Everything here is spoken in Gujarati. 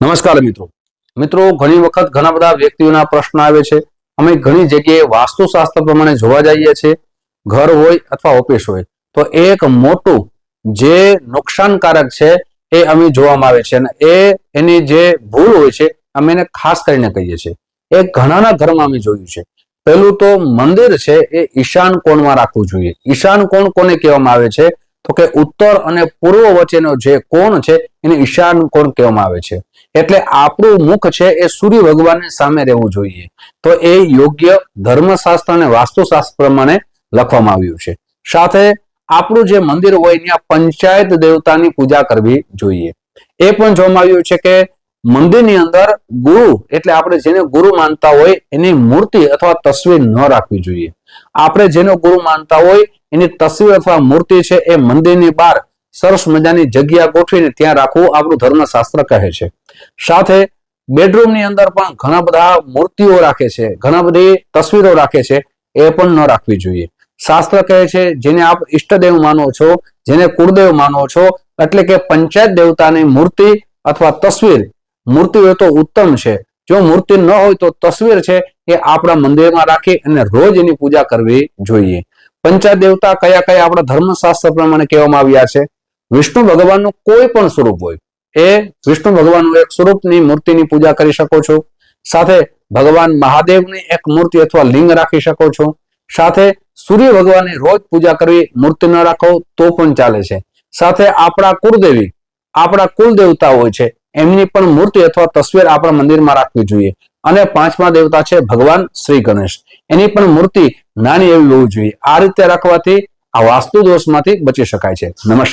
નમસ્કાર મિત્રો. મિત્રો, ઘણી વખત ઘણા બધા વ્યક્તિઓના પ્રશ્ન આવે છે. અમે ઘણી જગ્યાએ વાસ્તુશાસ્ત્ર પ્રમાણે જોવા જઈએ છીએ. ઘર હોય અથવા ઓફિસ હોય. તો એક મોટું જે નુકસાનકારક છે એ અમે જોવામાં આવે છે. અને એ એની જે ભૂલ હોય છે, અમે એને ખાસ કરીને કહીએ છીએ. એ ઘણાના ઘરમાં અમે જોયું છે. પહેલું તો મંદિર છે એ ઈશાન કોણમાં રાખવું જોઈએ. ઈશાન કોણ કોને કહેવામાં આવે છે? તો કે ઉત્તર અને પૂર્વ વચ્ચેનો જે કોણ છે એને ઈશાન કોણ કહેવામાં આવે છે? એટલે આપણું મુખ છે એ સૂર્ય ભગવાનની સામે રહેવું જોઈએ. તો એ યોગ્ય ધર્મશાસ્ત્ર અને વાસ્તુશાસ્ત્ર પ્રમાણે લખવામાં આવ્યું છે. સાથે આપણું જે મંદિર હોય, ત્યાં પંચાયત દેવતાની પૂજા કરવી જોઈએ. એ પણ જોવામાં આવ્યું છે કે મંદિરની અંદર ગુરુ એટલે આપણે જેને ગુરુ માનતા હોય એની મૂર્તિ અથવા તસવીર ન રાખવી જોઈએ. આપણે જેનો ગુરુ માનતા હોય એની તસવીર અથવા મૂર્તિ છે એ મંદિરની બહાર સરસ મજાની જગ્યા ગોઠવીને ત્યાં રાખવું આપણું ધર્મશાસ્ત્ર કહે છે. સાથે બેડરૂમની અંદર પણ ઘણા બધા મૂર્તિઓ રાખે છે, ઘણા બધી તસવીરો રાખે છે, એ પણ ન રાખવી જોઈએ. શાસ્ત્ર કહે છે, જેને આપ ઈષ્ટદેવ માનો છો, જેને કુળદેવ માનો છો, એટલે કે પંચાયત દેવતાની મૂર્તિ અથવા તસવીર મૂર્તિ હોય તો ઉત્તમ છે. જો મૂર્તિ ન હોય તો તસવીર છે એ આપણા મંદિરમાં રાખી અને રોજ એની પૂજા કરવી જોઈએ. પંચાદેવતા કયા કયા આપણા ધર્મશાસ્ત્ર પ્રમાણે કહેવામાં આવ્યા છે? વિષ્ણુ ભગવાનનું કોઈ પણ સ્વરૂપ હોય, એ વિષ્ણુ ભગવાનનું એક સ્વરૂપની મૂર્તિની પૂજા કરી શકો છો. સાથે ભગવાન મહાદેવની એક મૂર્તિ અથવા લિંગ રાખી શકો છો. સાથે સૂર્ય ભગવાનની રોજ પૂજા કરવી મૂર્તિ ન રાખો તો પણ ચાલે છે. સાથે આપણા કુળદેવી, આપણા કુલ દેવતા હોય છે એમની પણ મૂર્તિ અથવા તસવીર આપણા મંદિરમાં રાખવી જોઈએ. અને પાંચમા દેવતા છે ભગવાન શ્રી ગણેશ. એની પણ મૂર્તિ નાની એવી હોવી જોઈએ. આ રીતે રાખવાથી આ વાસ્તુ દોષમાંથી બચી શકાય છે. નમસ્કાર.